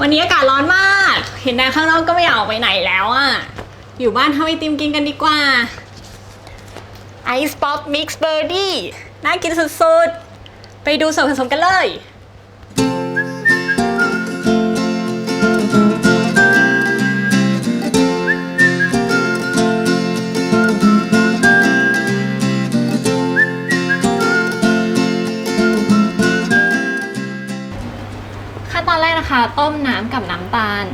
วันนี้อากาศร้อนมาก เห็นแดดข้างนอกก็ไม่อยากออกไปไหนแล้วอะอยู่บ้านทำไอติมกินกันดีกว่า ไอซ์ป๊อปมิกซ์เบอร์ดี้น่ากินสุดๆ ไปดูส่วนผสมกันเลย ต้มน้ำกับน้ำตาล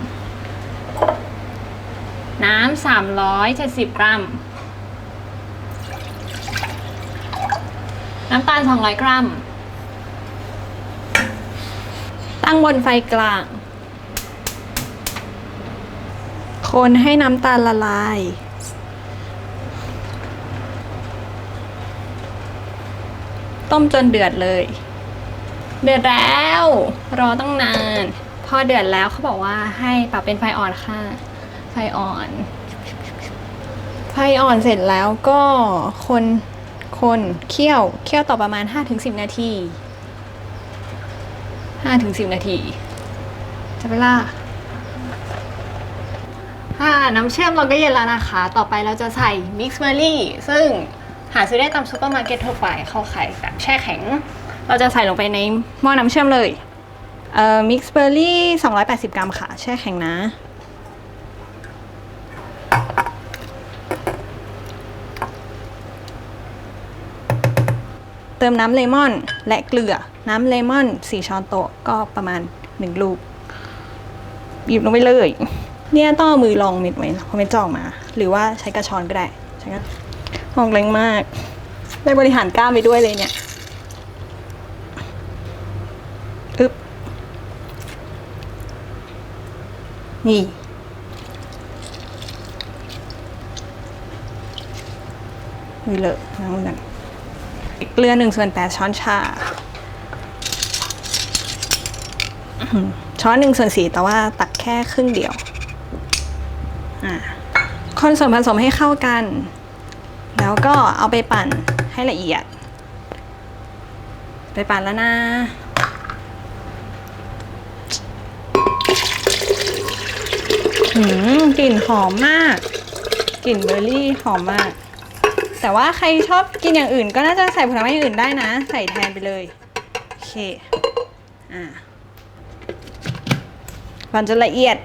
น้ำ370 กรัม น้ำตาล 200 กรัม ตั้งบนไฟกลาง คนให้น้ำตาลละลายต้มจนเดือดเลย เดือดแล้ว รอตั้งนาน พอเดือดแล้วเขาบอกว่าให้ปรับเป็นไฟอ่อนค่ะ ไฟอ่อน ไฟอ่อนเสร็จแล้วก็คนคนเคี่ยวเคี่ยวต่อประมาณ 5-10 นาที5-10 นาที จะเวลาค่ะน้ำเชื่อมเราก็เย็นแล้วนะคะ ต่อไปเราจะใส่มิกซ์เมอรี่ซึ่งหาซื้อได้ตามซูเปอร์มาร์เก็ตทั่วไปเข้าขายแบบแช่แข็ง เราจะใส่ลงไปในหม้อน้ำเชื่อมเลย เอ่อมิกซ์เบอร์รี่280 กรัมค่ะ แช่แข็งนะ เติมน้ำเลมอนและเกลือ น้ำเลมอน 4 ช้อนโต๊ะก็ประมาณ 1 ลูกหยิบลงไปเลย เนี่ยต้องเอามือลองเม็ดไว้นะเพราะเม็ดจะออกมา หรือว่าใช้กระชอนก็ได้ใช้กระออกแรงมาก ได้บริหารกล้ามไปด้วยเลยเนี่ย นี่มือเลอะล้างมือกันเกลือหนึ่งส่วนแปดช้อนชา ช้อนหนึ่งส่วนสี่แต่ว่าตักแค่ครึ่งเดียว อ่าคนส่วนผสมให้เข้ากัน แล้วก็เอาไปปั่นให้ละเอียด ไปปั่นแล้วนะ หืมกลิ่นหอมมาก กลิ่นเบอร์รี่หอมมาก แต่ว่าใครชอบกินอย่างอื่น ก็น่าจะใส่ผลไม้อย่างอื่นได้นะ ใส่แทนไปเลยโอเคอ่ามันจะละเอียด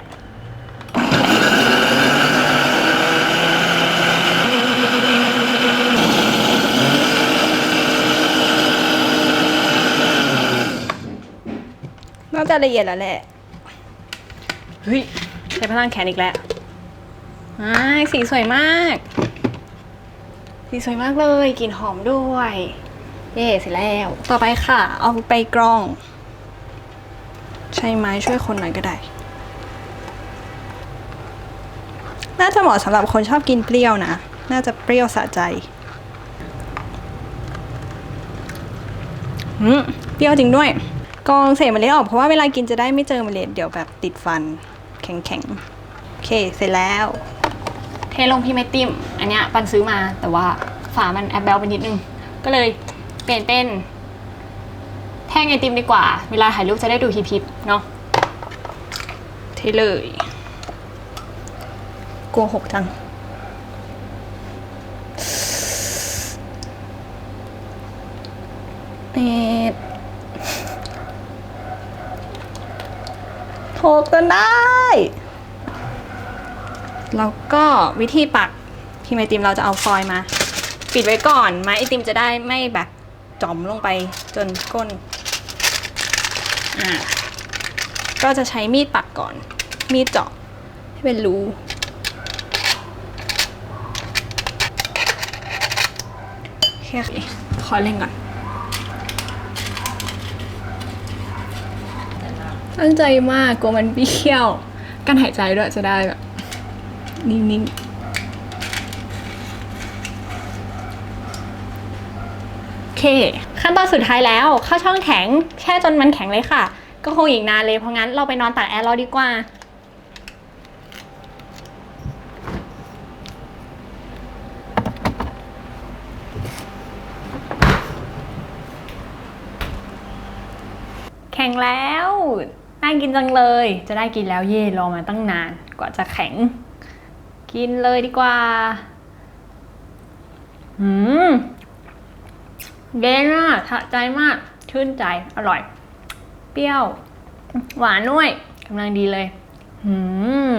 น่าจะละเอียดแล้วแหละเฮ้ย ช้พลังแขนอีกแล้วอ่สีสวยมาก สีสวยมากเลยกลิ่นหอมด้วย เย่เสร็จแล้ว ต่อไปค่ะ เอาไปกรอง ใช้ไม้ช่วยคนหน่อยก็ได้ น่าจะเหมาะสำหรับคนชอบกินเปรี้ยวนะ น่าจะเปรี้ยวสะใจอืมเปรี้ยวจริงด้วยกรองเศษเมล็ดออกเพราะว่าเวลากินจะได้ไม่เจอเมล็ดเดี๋ยวแบบติดฟัน แข็งๆ โอเค เสร็จแล้ว เทลงพี่ไมติมอันเนี้ยปันซื้อมาแต่ว่าฝามันแอบเบลไปนิดนึง ก็เลยเปลี่ยนเป็น แท่งไอติมดีกว่า เวลาถ่ายรูปจะได้ดูฮิปๆเนาะเทเลยกลัวหกจังเอ็ดหกจนได้ แล้วก็วิธีปักพิมพ์ไอติมเราจะเอาฟอยล์มา ปิดไว้ก่อนไม้ไอติมจะได้ไม่แบบจอมลงไปจนก้นอ่าก็จะใช้มีดปักก่อน มีดเจาะให้เป็นรูโอเคขอเล่นก่อน ตั้งใจมากกลัวมันเบี้ยวการหายใจด้วยจะได้แบบ นิ่งๆโอเคขั้นตอนสุดท้ายแล้วเข้าช่องแข็งแช่จนมันแข็งเลยค่ะ ก็คงอีกนานเลยเพราะงั้นเราไปนอนตากแอร์เรอดีกว่า แข็งแล้ว น่ากินจังเลย จะได้กินแล้วเย่รอมาตั้งนานกว่าจะแข็ง กินเลยดีกว่าอืมเย็นมากสะใจมาก ชื่นใจ อร่อย เปรี้ยว หวานด้วยกำลังดีเลยอืม